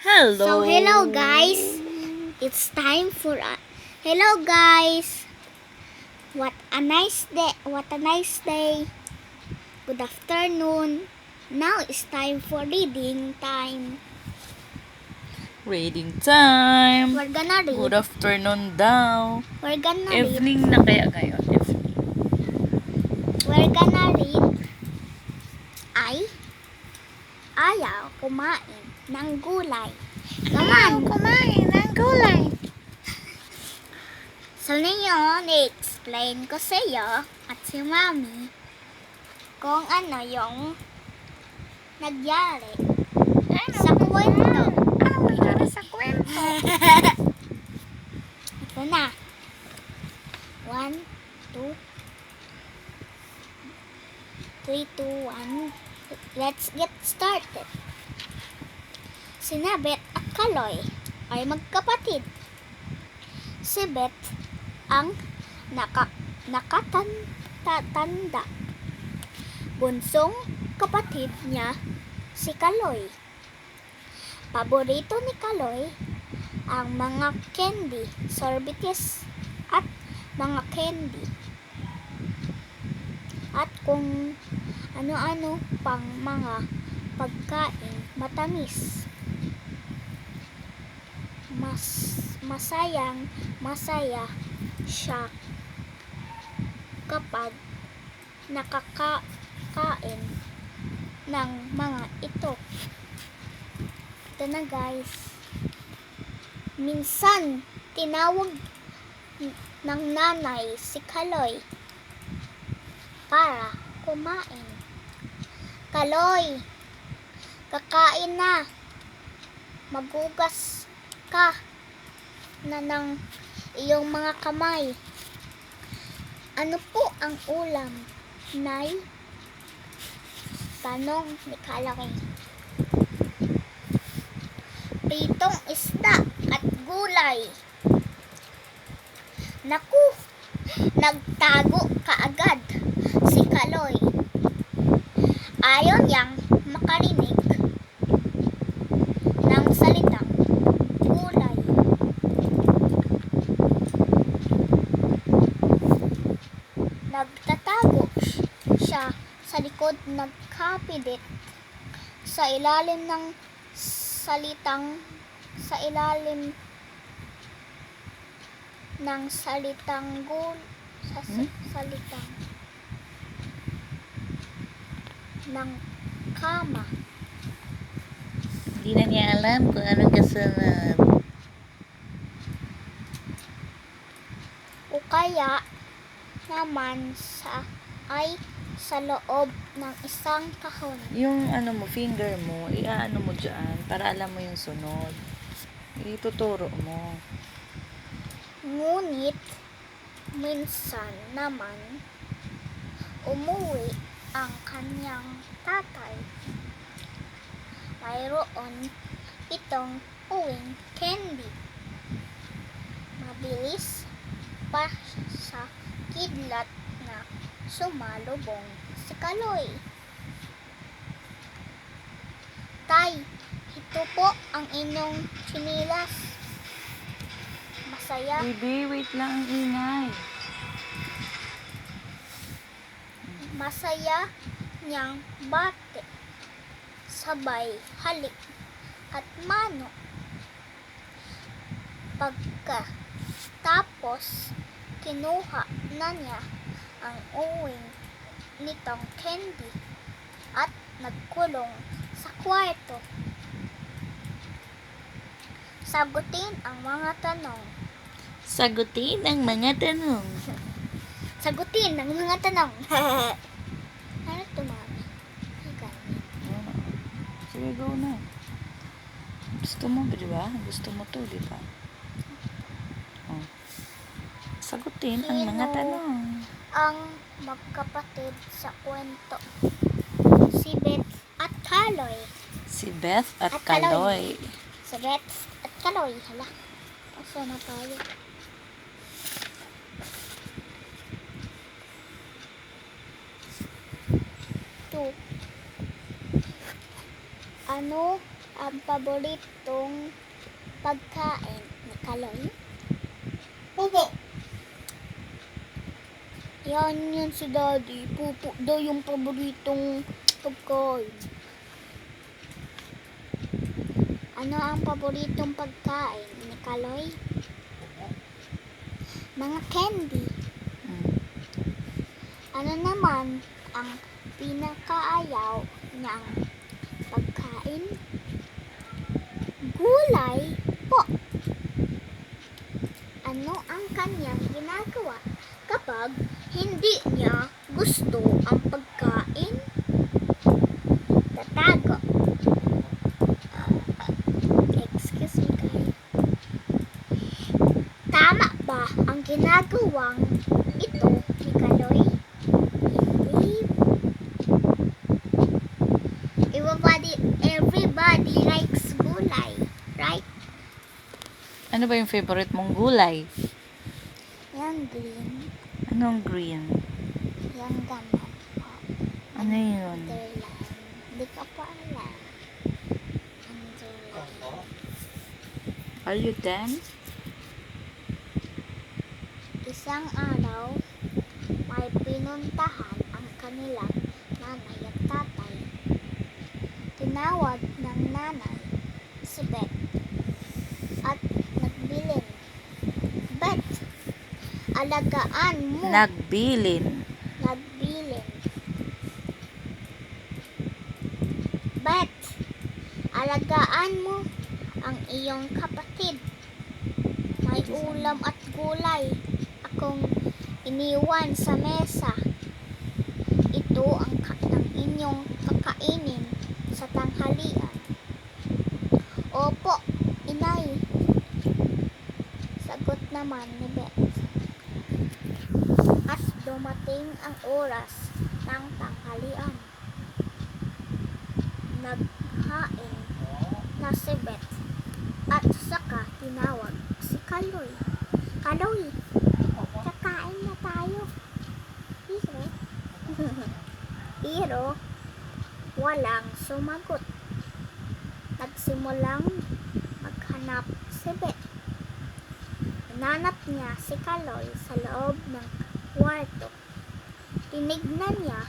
Hello. So, hello guys. It's time for a... Hello guys. What a nice day. What a nice day. Good afternoon. Now it's time for reading time. Reading time. We're gonna read. Good afternoon daw. We're gonna read. Evening na kaya ngayon. Evening. We're gonna read. Ay. Ayaw kumain ng gulay. Naman. kumain ng gulay. So ngayon, i-explain ko sa iyo at si Mami kung ano yung nagyari sa kwento. Ano nangyari sa kwento? Ito na. One, two, three, two, one. Let's get started. Si Nabet at Kaloy ay magkapatid. Si Beth ang naka, nakatanda. Bunsong kapatid niya si Kaloy. Paborito ni Kaloy ang mga candy, sorbetes at mga candy. At kung ano-ano pang mga pagkain matamis. Mas masayang masaya siya kapag nakakain ng mga ito. Ito na guys. Minsan, tinawag ng nanay si Kaloy para kumain. Kaloy, kakain na. Magugas ka na ng iyong mga kamay. Ano po ang ulam, Nay? Tanong ni Kaloy. Pritong isda at gulay. Naku, nagtago kaagad si Kaloy. Ayaw niyang makarinig ng salitang gulay. Nagtatago siya kapilit sa ilalim ng salitang sa ilalim ng salitang gul sa sa- Hmm? salitang ng kama. Hindi na niya alam kung anong kasunod. o kaya naman sa ay sa loob ng isang kahon. Yung ano mo, finger mo, iaano mo dyan para alam mo yung sunod. Ituturo mo. Ngunit minsan naman umuwi ang kanyang tatay. Mayroon itong uwing candy. Mabilis pa sa kidlat sumalubong si Kaloy. Tay, ito po ang inyong chinilas. Masaya Baby, wait lang ang ingay. Masaya niyang bate. Sabay halik at mano. Pagka tapos kinuha na niya ang uwing nitong candy at nagkulong sa kwarto. Sagutin ang mga tanong. Sagutin ang mga tanong. Sagutin ang mga tanong. ano to, mami? Sige, go na. Gusto mo, di ba? Gusto mo to, di ba? Oh. Sagutin ang mga Sino? tanong. Ang magkapatid sa kwento. Si Beth at Kaloy. Si Beth at, At Kaloy. Kaloy. Si Beth at Kaloy. Hala. Asa na tayo? Two. Ano ang paboritong pagkain ni Kaloy? Opo. Yan yan si Daddy. Pupo daw yung paboritong pagkain. Ano ang paboritong pagkain ni Kaloy? Mga candy. Mm. Ano naman ang pinakaayaw niyang pagkain? Gulay po. Ano ang kanyang ginagawa kapag hindi niya gusto ang pagkain? Tatago. Excuse me guys. Tama ba ang ginagawang ito ni Kaloy? Hindi. Everybody, everybody likes gulay, right? Ano ba yung favorite mong gulay? Yung green, Anong green? yung gaman po. Ano yun? Underline. Hindi ka pa alam. Underline. Are you done? Isang araw, may pinuntahan ang kanilang nanay at tatay. Tinawag ng nanay si Beth at nagbilin. Beth, alagaan mo. Nagbilin. nagbilin. Beth, alagaan mo ang iyong kapatid. May ulam at gulay akong iniwan sa mesa. Ito ang ng inyong kakainin sa tanghalian. Opo, inay. Sagot naman ni Beth. At dumating ang oras ng tanghalian. Naghain na si Beth at saka tinawag si Kaloy. Kaloy, kakain na tayo. Pero, pero walang sumagot. Nagsimulang maghanap si Beth. Hinanap niya si Kaloy sa loob ng kwarto. Tinignan niya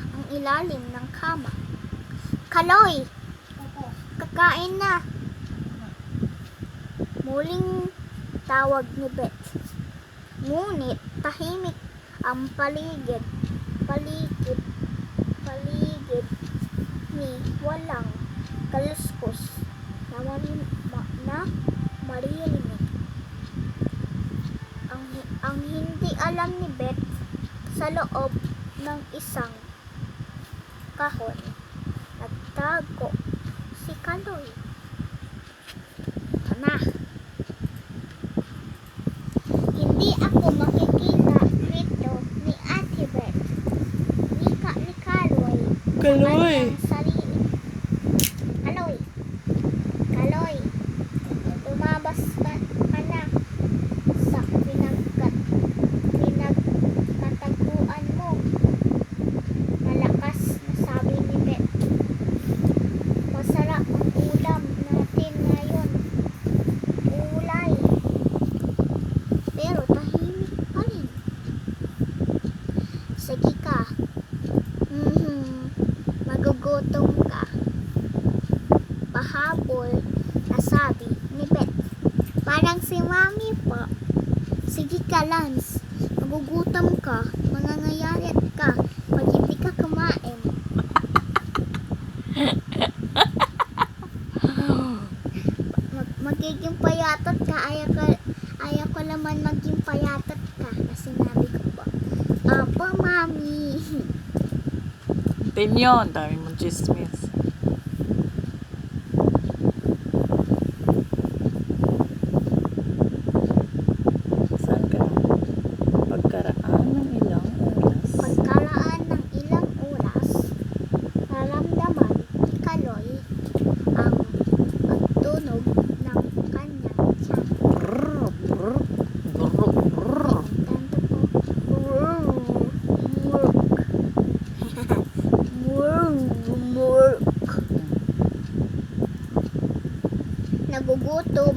ang ilalim ng kama. Kaloy! Kakain na! Muling tawag ni Beth. Ngunit tahimik ang paligid. Paligid. Paligid ni walang kaluskos na, marin, ma, na maririnig. Ang, hi- ang hindi alam ni Beth sa loob ng isang kahon. Nagtago si Kaloy. Na. Hindi ako makikita dito ni Ate Beth. Ni, ka, ni Kaloy. Kaloy! Kanyang sarili. Kaloy. Kaloy. Lumabas ka, ka na sa pinagkat pinagkataguan mo. Malakas na sabi ni Beth. Masarap ang ulam natin ngayon. Ulay. Pero tahimik pa rin. Sige ka. Mhm. Magugutom ka. Pahabol na sabi ni Beth. Parang si Mami po. Sige ka, Lance. Magugutom ka. Mangangayarit ka. Pag hindi ka kumain. Mag magiging payatot ka. Ayaw, ka. ayaw ko naman maging payatot ka. Na sinabi ko po. Apo, Mami. Opinion. Dami mong chismis.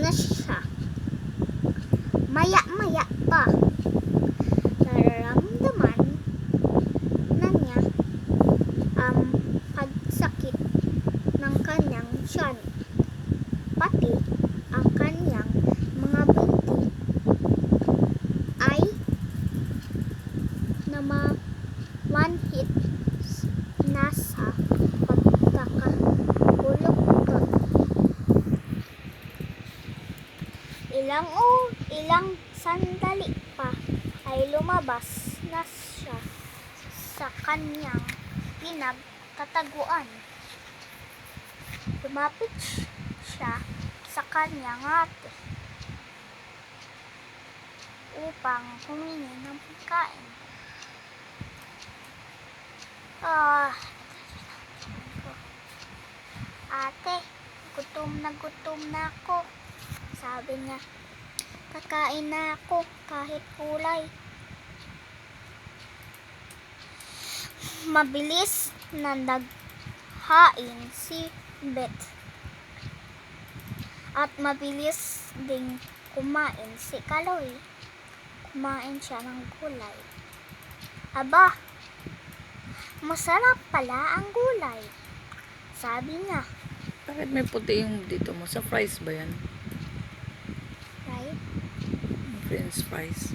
আপনার Lumapit siya sa kanyang ate upang humingi ng pagkain. Ah, ate, gutom na gutom na ako. Sabi niya, kakain na ako kahit kulay. Mabilis na naghain si Beth. At mabilis ding kumain si Kaloy. Kumain siya ng gulay. Aba, masarap pala ang gulay. Sabi niya, Bakit may puti yung dito mo? Sa fries ba yan? right? French fries.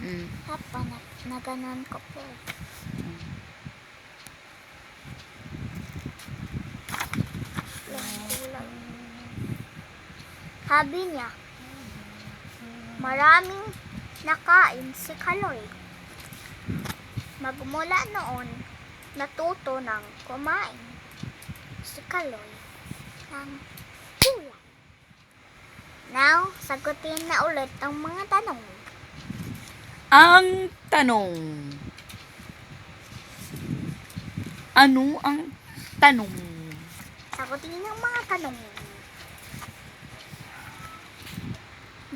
Mm. Papa, na, na ko po. Lang kulang. Sabi niya, maraming nakain si Kaloy. Magmula noon, natuto ng kumain si Kaloy ng gulay. Now, sagutin na ulit ang mga tanong. Ang tanong. Ano ang tanong? Sagutin ang mga tanong.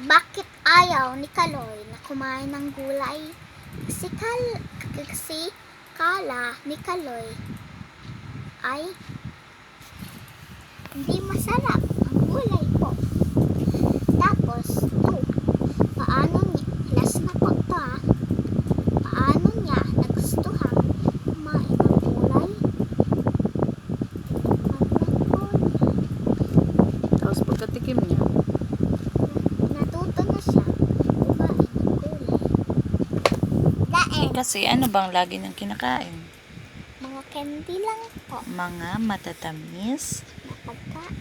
Bakit ayaw ni Kaloy na kumain ng gulay? Si, Kal si Kala ni Kaloy ay hindi masarap ang gulay po. Tapos, oh, paano niya, last na po to ah. Paano niya nagustuhan kumain ng gulay? Tapos pagkatikim niya, Natuto na siya kumain ng gulay. eh Daen, kasi ano bang lagi niyang kinakain? mga candy lang po Mga matatamis. pagkain.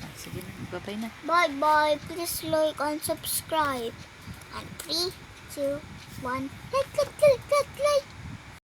Ah, sige na, babay na. Bye bye. Please like and subscribe. And 3, 2, 1. Like, like, like, like, like.